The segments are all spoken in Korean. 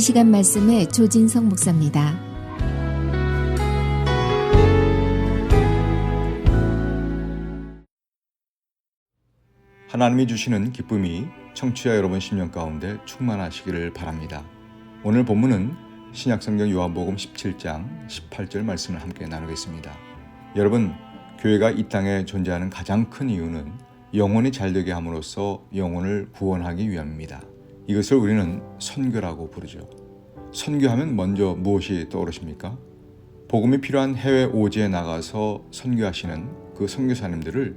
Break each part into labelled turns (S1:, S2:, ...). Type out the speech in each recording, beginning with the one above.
S1: 이 시간 말씀의 조진성 목사입니다.
S2: 하나님이 주시는 기쁨이 청취자 여러분 심령 가운데 충만하시기를 바랍니다. 오늘 본문은 신약성경 요한복음 17장 18절 말씀을 함께 나누겠습니다. 여러분, 교회가 이 땅에 존재하는 가장 큰 이유는 영혼이 잘되게 함으로써 영혼을 구원하기 위함입니다. 이것을 우리는 선교라고 부르죠. 선교하면 먼저 무엇이 떠오르십니까? 복음이 필요한 해외 오지에 나가서 선교하시는 그 선교사님들을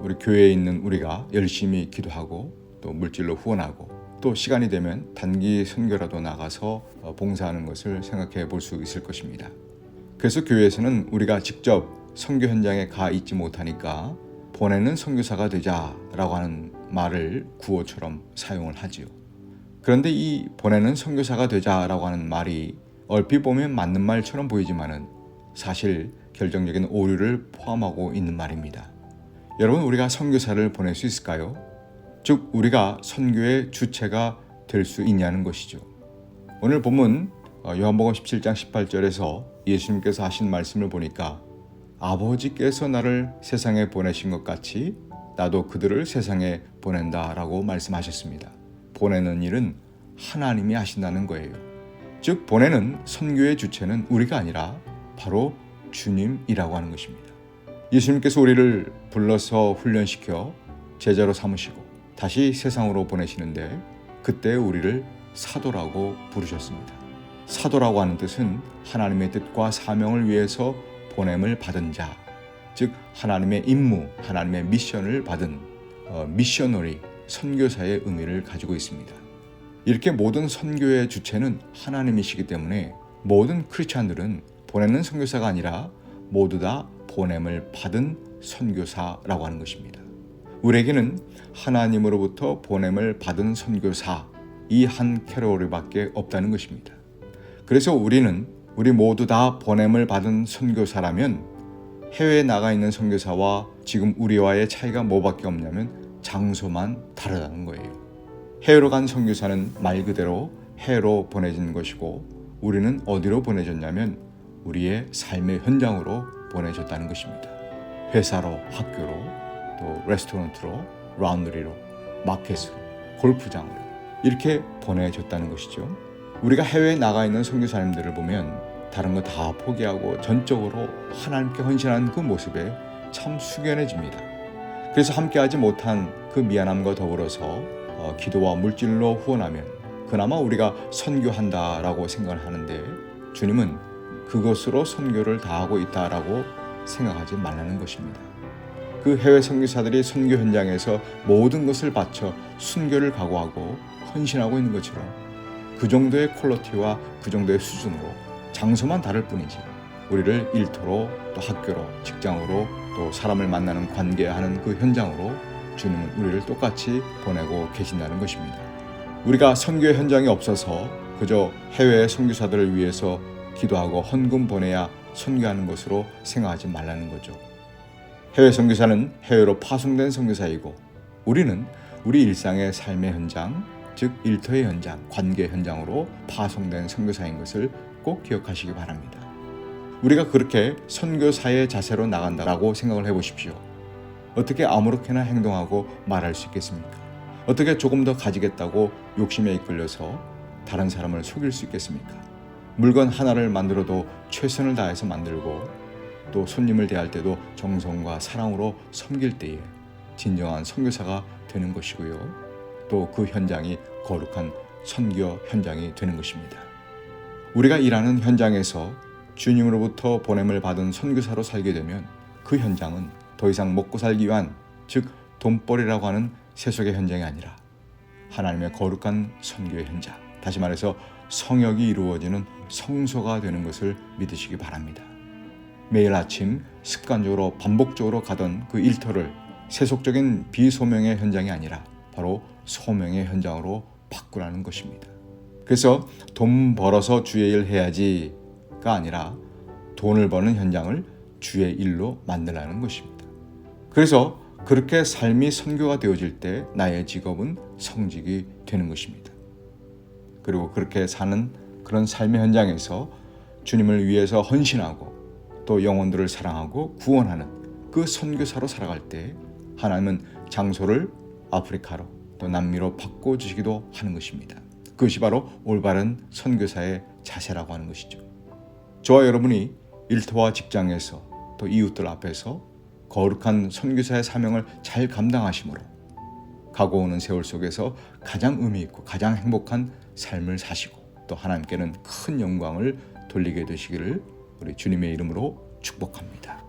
S2: 우리 교회에 있는 우리가 열심히 기도하고 또 물질로 후원하고 또 시간이 되면 단기 선교라도 나가서 어, 봉사하는 것을 생각해 볼 수 있을 것입니다. 그래서 교회에서는 우리가 직접 선교 현장에 가 있지 못하니까 보내는 선교사가 되자라고 하는 말을 구호처럼 사용을 하지요. 그런데 이 보내는 선교사가 되자라고 하는 말이 얼핏 보면 맞는 말처럼 보이지만은 사실 결정적인 오류를 포함하고 있는 말입니다. 여러분 우리가 선교사를 보낼 수 있을까요? 즉 우리가 선교의 주체가 될 수 있냐는 것이죠. 오늘 본문 어, 요한복음 17장 18절에서 예수님께서 하신 말씀을 보니까 아버지께서 나를 세상에 보내신 것 같이 나도 그들을 세상에 보낸다라고 말씀하셨습니다. 보내는 일은 하나님이 하신다는 거예요. 즉 보내는 선교의 주체는 우리가 아니라 바로 주님이라고 하는 것입니다. 예수님께서 우리를 불러서 훈련시켜 제자로 삼으시고 다시 세상으로 보내시는데 그때 우리를 사도라고 부르셨습니다. 사도라고 하는 뜻은 하나님의 뜻과 사명을 위해서 보냄을 받은 자, 즉 하나님의 임무, 하나님의 미션을 받은 어, 미셔너리 선교사의 의미를 가지고 있습니다. 이렇게 모든 선교의 주체는 하나님이시기 때문에 모든 크리스찬들은 보내는 선교사가 아니라 모두 다 보냄을 받은 선교사라고 하는 것입니다. 우리에게는 하나님으로부터 보냄을 받은 선교사 이 한 캐로리밖에 없다는 것입니다. 그래서 우리는 우리 모두 다 보냄을 받은 선교사라면 해외에 나가 있는 선교사와 지금 우리와의 차이가 뭐밖에 없냐면 장소만 다르다는 거예요. 해외로 간 선교사는 말 그대로 해외로 보내진 것이고 우리는 어디로 보내졌냐면 우리의 삶의 현장으로 보내줬다는 것입니다. 회사로, 학교로, 또 레스토랑트로, 라운드리로, 마켓으로, 골프장으로 이렇게 보내줬다는 것이죠. 우리가 해외에 나가 있는 선교사님들을 보면 다른 거 다 포기하고 전적으로 하나님께 헌신하는 그 모습에 참 숙연해집니다. 그래서 함께하지 못한 그 미안함과 더불어서 어, 기도와 물질로 후원하면 그나마 우리가 선교한다라고 생각을 하는데 주님은 그것으로 선교를 다하고 있다라고 생각하지 말라는 것입니다. 그 해외 선교사들이 선교 현장에서 모든 것을 바쳐 순교를 각오하고 헌신하고 있는 것처럼 그 정도의 퀄러티와 그 정도의 수준으로 장소만 다를 뿐이지 우리를 일터로 또 학교로 직장으로 또 사람을 만나는 관계하는 그 현장으로 주님은 우리를 똑같이 보내고 계신다는 것입니다. 우리가 선교 현장이 없어서 그저 해외 선교사들을 위해서 기도하고 헌금 보내야 선교하는 것으로 생각하지 말라는 거죠. 해외 선교사는 해외로 파송된 선교사이고 우리는 우리 일상의 삶의 현장, 즉 일터의 현장, 관계 현장으로 파송된 선교사인 것을 꼭 기억하시기 바랍니다. 우리가 그렇게 선교사의 자세로 나간다라고 생각을 해보십시오. 어떻게 아무렇게나 행동하고 말할 수 있겠습니까? 어떻게 조금 더 가지겠다고 욕심에 이끌려서 다른 사람을 속일 수 있겠습니까? 물건 하나를 만들어도 최선을 다해서 만들고 또 손님을 대할 때도 정성과 사랑으로 섬길 때에 진정한 선교사가 되는 것이고요. 또 그 현장이 거룩한 선교 현장이 되는 것입니다. 우리가 일하는 현장에서 주님으로부터 보냄을 받은 선교사로 살게 되면 그 현장은 더 이상 먹고 살기 위한 즉 돈벌이라고 하는 세속의 현장이 아니라 하나님의 거룩한 선교의 현장. 다시 말해서 성역이 이루어지는 성소가 되는 것을 믿으시기 바랍니다. 매일 아침 습관적으로 반복적으로 가던 그 일터를 세속적인 비소명의 현장이 아니라 바로 소명의 현장으로 바꾸라는 것입니다. 그래서 돈 벌어서 주의 일 해야지 가 아니라 돈을 버는 현장을 주의 일로 만들라는 것입니다. 그래서 그렇게 삶이 선교가 되어질 때 나의 직업은 성직이 되는 것입니다. 그리고 그렇게 사는 그런 삶의 현장에서 주님을 위해서 헌신하고 또 영혼들을 사랑하고 구원하는 그 선교사로 살아갈 때 하나님은 장소를 아프리카로 또 남미로 바꿔 주시기도 하는 것입니다. 그것이 바로 올바른 선교사의 자세라고 하는 것이죠. 저와 여러분이 일터와 직장에서 또 이웃들 앞에서 거룩한 선교사의 사명을 잘 감당하심으로 가고 오는 세월 속에서 가장 의미 있고 가장 행복한 삶을 사시고 또 하나님께는 큰 영광을 돌리게 되시기를 우리 주님의 이름으로 축복합니다.